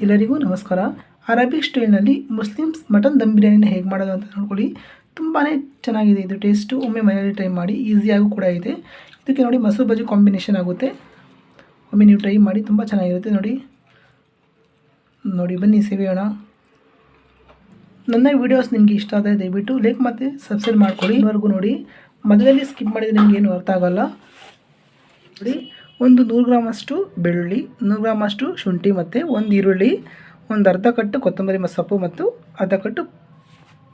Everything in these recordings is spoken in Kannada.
ಎಲ್ಲರಿಗೂ ನಮಸ್ಕಾರ. ಅರಬಿಕ್ ಸ್ಟೈಲ್ನಲ್ಲಿ ಮುಸ್ಲಿಮ್ಸ್ ಮಟನ್ ದಮ್ ಬಿರಿಯಾನಿನ ಹೇಗೆ ಮಾಡೋದು ಅಂತ ನೋಡ್ಕೊಳ್ಳಿ. ತುಂಬಾ ಚೆನ್ನಾಗಿದೆ, ಇದು ಟೇಸ್ಟು. ಒಮ್ಮೆ ಮನೆಯಲ್ಲಿ ಟ್ರೈ ಮಾಡಿ, ಈಸಿಯಾಗೂ ಕೂಡ ಇದೆ. ಇದಕ್ಕೆ ನೋಡಿ ಮೊಸರು ಬಜ್ಜಿ ಕಾಂಬಿನೇಷನ್ ಆಗುತ್ತೆ. ಒಮ್ಮೆ ನೀವು ಟ್ರೈ ಮಾಡಿ, ತುಂಬ ಚೆನ್ನಾಗಿರುತ್ತೆ. ನೋಡಿ ನೋಡಿ, ಬನ್ನಿ ಸೇವೆಯೋಣ ನನ್ನ ವೀಡಿಯೋಸ್ ನಿಮಗೆ ಇಷ್ಟ ಆದರೆ ದಯವಿಟ್ಟು ಲೈಕ್ ಮತ್ತು ಸಬ್ಸ್ಕ್ರೈಬ್ ಮಾಡ್ಕೊಳ್ಳಿ. ಇವರೆಗೂ ನೋಡಿ ಮೊದಲಲ್ಲಿ ಸ್ಕಿಪ್ ಮಾಡಿದರೆ ನಿಮಗೇನು ಅರ್ಥ ಆಗೋಲ್ಲ. ನೋಡಿ ಒಂದು ನೂರು ಗ್ರಾಮಷ್ಟು ಬೆಳ್ಳುಳ್ಳಿ ನೂರು ಗ್ರಾಮಷ್ಟು ಶುಂಠಿ ಮತ್ತು ಒಂದು ಈರುಳ್ಳಿ ಒಂದು ಅರ್ಧ ಕಟ್ಟು ಕೊತ್ತಂಬರಿ ಮತ್ತು ಸೊಪ್ಪು ಮತ್ತು ಅರ್ಧ ಕಟ್ಟು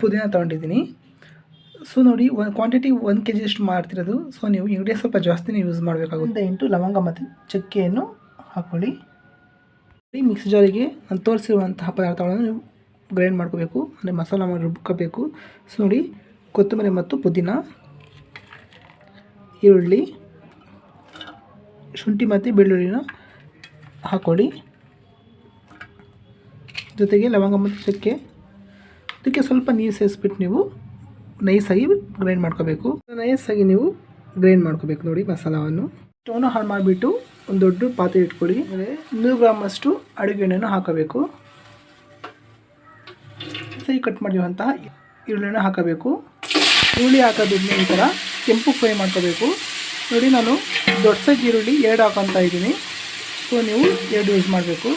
ಪುದೀನ ತೊಗೊಂಡಿದ್ದೀನಿ. ಸೊ ನೋಡಿ ಒಂದು ಕ್ವಾಂಟಿಟಿ ಒಂದು ಕೆ ಜಿಯಷ್ಟು ಮಾಡ್ತಿರೋದು. ಸೊ ನೀವು ಇಂಗ್ರೀಡಿಯಂಟ್ ಸ್ವಲ್ಪ ಜಾಸ್ತಿನೇ ಯೂಸ್ ಮಾಡಬೇಕಾಗುತ್ತೆ. ಇಂಟು ಲವಂಗ ಮತ್ತು ಚಕ್ಕೆಯನ್ನು ಹಾಕ್ಕೊಳ್ಳಿ ಈ ಮಿಕ್ಸ್ ಜಾರಿಗೆ ನಾನು ತೋರಿಸಿರುವಂತಹ ಪದಾರ್ಥಗಳನ್ನು ನೀವು ಗ್ರೈಂಡ್ ಮಾಡ್ಕೋಬೇಕು. ಅಂದರೆ ಮಸಾಲ ಮಾಡಿ ರುಬ್ಕೋಬೇಕು. ಸೊ ನೋಡಿ ಕೊತ್ತಂಬರಿ ಮತ್ತು ಪುದೀನ ಈರುಳ್ಳಿ ಶುಂಠಿ ಮತ್ತು ಬೆಳ್ಳುಳ್ಳಿನ ಹಾಕ್ಕೊಳ್ಳಿ ಜೊತೆಗೆ ಲವಂಗ ಮತ್ತು ಚಕ್ಕೆ ಅದಕ್ಕೆ ಸ್ವಲ್ಪ ನೀರು ಸೇರಿಸ್ಬಿಟ್ಟು ನೀವು ನೈಸಾಗಿ ಗ್ರೈಂಡ್ ಮಾಡ್ಕೋಬೇಕು. ನೈಸಾಗಿ ನೀವು ಗ್ರೈಂಡ್ ಮಾಡ್ಕೋಬೇಕು ನೋಡಿ ಮಸಾಲವನ್ನು. ಸ್ಟೋನ್ ಹಾಳು ಮಾಡಿಬಿಟ್ಟು ಒಂದು ದೊಡ್ಡ ಪಾತ್ರೆ ಇಟ್ಕೊಳ್ಳಿ. ಅಂದರೆ ನೂರು ಗ್ರಾಮಷ್ಟು ಅಡುಗೆ ಎಣ್ಣೆಯನ್ನು ಹಾಕಬೇಕು. ಸಹಿ ಕಟ್ ಮಾಡಿರುವಂತಹ ಈರುಳ್ಳಿಯನ್ನು ಹಾಕಬೇಕು. ಈರುಳ್ಳಿ ಹಾಕೋದಿದ ನಂತರ ಕೆಂಪು ಫ್ರೈ ಮಾಡ್ಕೋಬೇಕು. ನೋಡಿ ನಾನು ದೊಡ್ಡ ಸೈಜ್ ಈರುಳ್ಳಿ ಎರಡು ಹಾಕೊತಾ ಇದ್ದೀನಿ. ಸೊ ನೀವು ಎರಡು ಯೂಸ್ ಮಾಡಬೇಕು.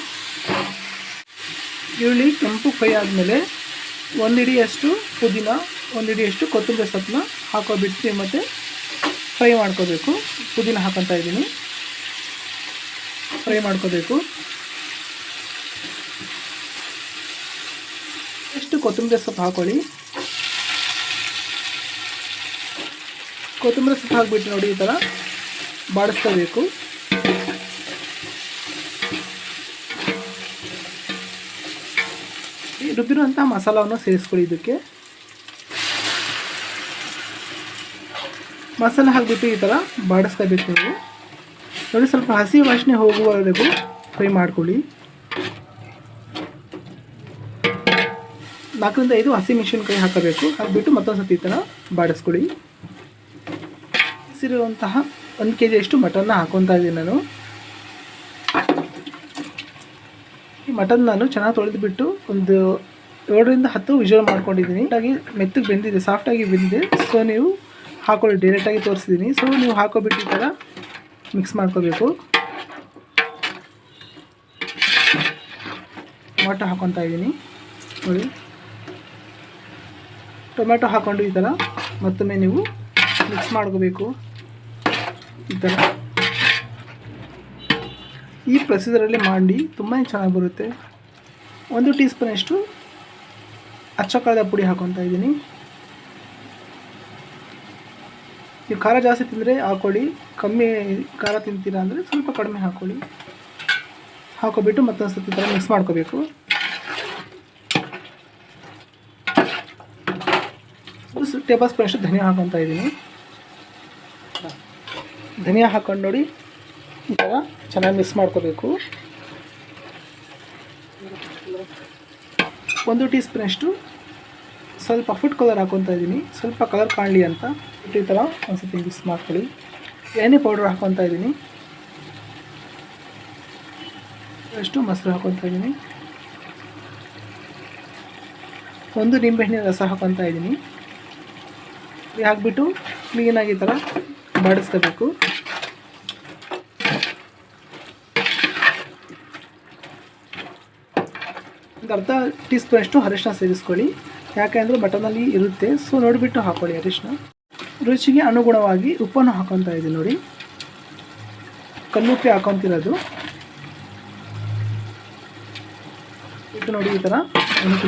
ಈರುಳ್ಳಿ ಕೆಂಪು ಫ್ರೈ ಆದಮೇಲೆ ಒಂದು ಹಿಡಿಯಷ್ಟು ಪುದೀನ, ಒಂದು ಹಿಡಿಯಷ್ಟು ಕೊತ್ತಂಬರಿ ಸೊಪ್ಪನ್ನ ಹಾಕೋಬಿಟ್ಟು ಮತ್ತು ಫ್ರೈ ಮಾಡ್ಕೋಬೇಕು. ಪುದೀನ ಹಾಕೊತಾ ಇದ್ದೀನಿ. ಫ್ರೈ ಮಾಡ್ಕೋಬೇಕು. ಎಷ್ಟು ಕೊತ್ತಂಬರಿ ಸೊಪ್ಪು ಹಾಕೊಳ್ಳಿ. ಕೊತ್ತಂಬರಿ ಸೊಪ್ಪು ಹಾಕ್ಬಿಟ್ಟು ನೋಡಿ ಈ ಥರ ಬಾಡಿಸ್ಕೋಬೇಕು. ರುಬ್ಬಿರುವಂಥ ಮಸಾಲವನ್ನು ಸೇರಿಸ್ಕೊಳ್ಳಿ ಇದಕ್ಕೆ. ಮಸಾಲ ಹಾಕಿಬಿಟ್ಟು ಈ ಥರ ಬಾಡಿಸ್ಕೋಬೇಕು ನೀವು. ನೋಡಿ ಸ್ವಲ್ಪ ಹಸಿ ವಾಸನೆ ಹೋಗುವವರೆಗೂ ಫ್ರೈ ಮಾಡ್ಕೊಳ್ಳಿ. ನಾಲ್ಕರಿಂದ ಐದು ಹಸಿ ಮೆಣಸಿನ್ಕಾಯಿ ಹಾಕಬೇಕು. ಹಾಕಿಬಿಟ್ಟು ಮತ್ತೊಂದು ಸತಿ ಈ ಥರ ಬಾಡಿಸ್ಕೊಳ್ಳಿ. ಹಸಿರುವಂತಹ ಒಂದು ಕೆ ಜಿಯಷ್ಟು ಮಟನ್ನ ಹಾಕೊತಾ ಇದ್ದೀನಿ ನಾನು. ಈ ಮಟನ್ ನಾನು ಚೆನ್ನಾಗಿ ತೊಳೆದುಬಿಟ್ಟು ಒಂದು ಏಳರಿಂದ ಹತ್ತು ವಿಜುವಲ್ ಮಾಡ್ಕೊಂಡಿದ್ದೀನಿ. ಹಾಗಾಗಿ ಮೆತ್ತಗೆ ಬೆಂದಿದೆ ಸಾಫ್ಟಾಗಿ ಬೆಂದಿದೆ. ಸೊ ನೀವು ಹಾಕೊಳ್ಳಿ ಡೈರೆಕ್ಟಾಗಿ ತೋರಿಸಿದ್ದೀನಿ. ಸೊ ನೀವು ಹಾಕೋಬಿಟ್ಟು ಈ ಥರ ಮಿಕ್ಸ್ ಮಾಡ್ಕೋಬೇಕು. ಟೊಮೆಟೊ ಹಾಕೊತಾ ಇದ್ದೀನಿ. ನೋಡಿ. ಟೊಮೆಟೊ ಹಾಕ್ಕೊಂಡು ಈ ಥರ ಮತ್ತೊಮ್ಮೆ ನೀವು ಮಿಕ್ಸ್ ಮಾಡ್ಕೋಬೇಕು. ಈ ಥರ ಈ ಪ್ರೊಸೀಜರಲ್ಲಿ ಮಾಡಿ ತುಂಬಾ ಚೆನ್ನಾಗಿ ಬರುತ್ತೆ. ಒಂದು ಟೀ ಸ್ಪೂನಷ್ಟು ಅಚ್ಚ ಕಾಳದ ಪುಡಿ ಹಾಕೊತಾ ಇದ್ದೀನಿ. ನೀವು ಖಾರ ಜಾಸ್ತಿ ತಿಂದರೆ ಹಾಕೊಳ್ಳಿ, ಕಮ್ಮಿ ಖಾರ ತಿಂತೀರಾ ಅಂದರೆ ಸ್ವಲ್ಪ ಕಡಿಮೆ ಹಾಕ್ಕೊಳ್ಳಿ ಹಾಕೋಬಿಟ್ಟು ಮತ್ತೊಂದು ಸ್ವಲ್ಪ ಥರ ಮಿಕ್ಸ್ ಮಾಡ್ಕೋಬೇಕು. ಟೇಬಲ್ ಸ್ಪೂನಷ್ಟು ಧನಿಯಾ ಹಾಕೊತಾ ಇದ್ದೀನಿ. ಧನಿಯಾ ಹಾಕೊಂಡು ನೋಡಿ. ಈ ಥರ ಚೆನ್ನಾಗಿ ಮಿಕ್ಸ್ ಮಾಡ್ಕೋಬೇಕು. ಒಂದು ಟೀ ಸ್ಪೂನಷ್ಟು ಸ್ವಲ್ಪ ಫುಡ್ ಕಲರ್ ಹಾಕೊತಾ ಇದ್ದೀನಿ. ಸ್ವಲ್ಪ ಕಲರ್ ಕಾಣಲಿ ಅಂತ. ಈ ಥರ ಒಂದ್ಸತಿ ಮಿಕ್ಸ್ ಮಾಡ್ಕೊಳ್ಳಿ. ಎಣ್ಣೆ ಪೌಡ್ರ್ ಹಾಕೊತಾ ಇದ್ದೀನಿ. ಅಷ್ಟು ಮೊಸರು ಹಾಕೊತಾ ಇದ್ದೀನಿ. ಒಂದು ನಿಂಬೆಹಣ್ಣಿನ ರಸ ಹಾಕೊತಾ ಇದ್ದೀನಿ. ಹಾಕ್ಬಿಟ್ಟು ಕ್ಲೀನಾಗಿ ಈ ಥರ ಬಾಡಿಸ್ಕೋಬೇಕು. ಒಂದು ಅರ್ಧ ಟೀ ಸ್ಪೂನಷ್ಟು ಅರಿಶಿನ ಸೇರಿಸ್ಕೊಳ್ಳಿ. ಯಾಕೆಂದರೆ ಬಟನಲ್ಲಿ ಇರುತ್ತೆ. ಸೊ ನೋಡಿಬಿಟ್ಟು ಹಾಕೊಳ್ಳಿ ಅರಿಶಿನ ರುಚಿಗೆ ಅನುಗುಣವಾಗಿ ಉಪ್ಪನ್ನು ಹಾಕೊತಾ ಇದೆ ನೋಡಿ. ಕಲ್ಲುಪ್ಪಿ ಹಾಕೊತಿರೋದು ಇದು ನೋಡಿ ಈ ಥರ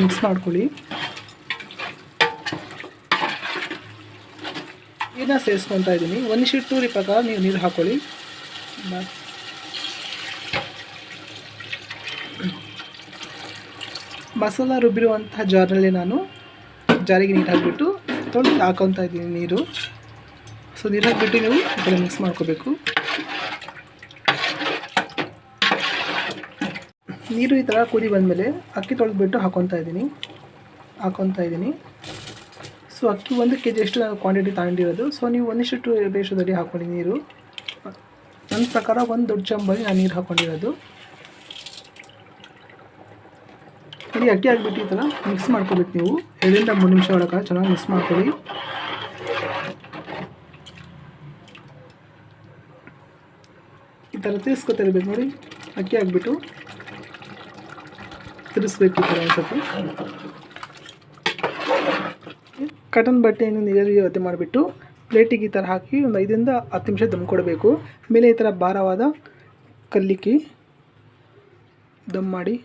ಮಿಕ್ಸ್ ಮಾಡ್ಕೊಳ್ಳಿ. ನೀರನ್ನ ಸೇರಿಸ್ಕೊತಾ ಇದ್ದೀನಿ ಒಂದು ಶಿಟ್ಟೂರಿ ಪ್ರಕಾರ ನೀವು ನೀರು ಹಾಕೊಳ್ಳಿ. ಬಸ್ ಮಸಾಲ ರುಬ್ಬಿರುವಂತಹ ಜಾರ್ನಲ್ಲಿ ನಾನು ಜಾರಿಗೆ ನೀರು ಹಾಕಿಬಿಟ್ಟು ತೊಳೆದು ಹಾಕೊತಾ ಇದ್ದೀನಿ ನೀರು. ಸೊ ನೀರು ಹಾಕಿಬಿಟ್ಟು ನೀವು ಇದನ್ನು ಮಿಕ್ಸ್ ಮಾಡ್ಕೋಬೇಕು. ನೀರು ಈ ಥರ ಕುದಿ ಬಂದಮೇಲೆ ಅಕ್ಕಿ ತೊಳೆದ್ಬಿಟ್ಟು ಹಾಕೊತಾ ಇದ್ದೀನಿ ಹಾಕೊತಾ ಇದ್ದೀನಿ ಸೊ ಅಕ್ಕಿ ಒಂದು ಕೆ ಜಿಯಷ್ಟು ನಾನು ಕ್ವಾಂಟಿಟಿ ತಗೊಂಡಿರೋದು. ಸೊ ನೀವು ಒಂದಿಷ್ಟು ಬೇಷದಲ್ಲಿ ಹಾಕ್ಕೊಳ್ಳಿ ನೀರು. ನನ್ನ ಪ್ರಕಾರ ಒಂದು ದೊಡ್ಡ ಚಂಬಲ್ಲಿ ನಾನು ನೀರು ಹಾಕ್ಕೊಂಡಿರೋದು ನೋಡಿ, ಅಕ್ಕಿ ಹಾಕ್ಬಿಟ್ಟು ಈ ಮಿಕ್ಸ್ ಮಾಡ್ಕೋಬೇಕು ನೀವು. ಎರಡರಿಂದ ಮೂರು ನಿಮಿಷ ಒಳಗೆ ಚೆನ್ನಾಗಿ ಮಿಕ್ಸ್ ಮಾಡ್ಕೊಳ್ಳಿ. ಈ ಥರ ತಿರ್ಸ್ಕೊತಿರ್ಬೇಕು ನೋಡಿ. ಅಕ್ಕಿ ಹಾಕ್ಬಿಟ್ಟು ತಿರ್ಸ್ಬೇಕು ಈ ಥರ ಸ್ವಲ್ಪ ಕಾಟನ್ ಬಟ್ಟೆಯನ್ನು ನೀರಲ್ಲಿ ಒತ್ತೆ ಮಾಡಿಬಿಟ್ಟು ಪ್ಲೇಟಿಗೆ ಈ ಥರ ಹಾಕಿ ಒಂದು ಐದರಿಂದ ಹತ್ತು ನಿಮಿಷ ದಮ್ ಕೊಡಬೇಕು. ಮೇಲೆ ಈ ಥರ ಭಾರವಾದ ಕಲ್ಲಿಕ್ಕಿ ದಮ್ ಮಾಡಿ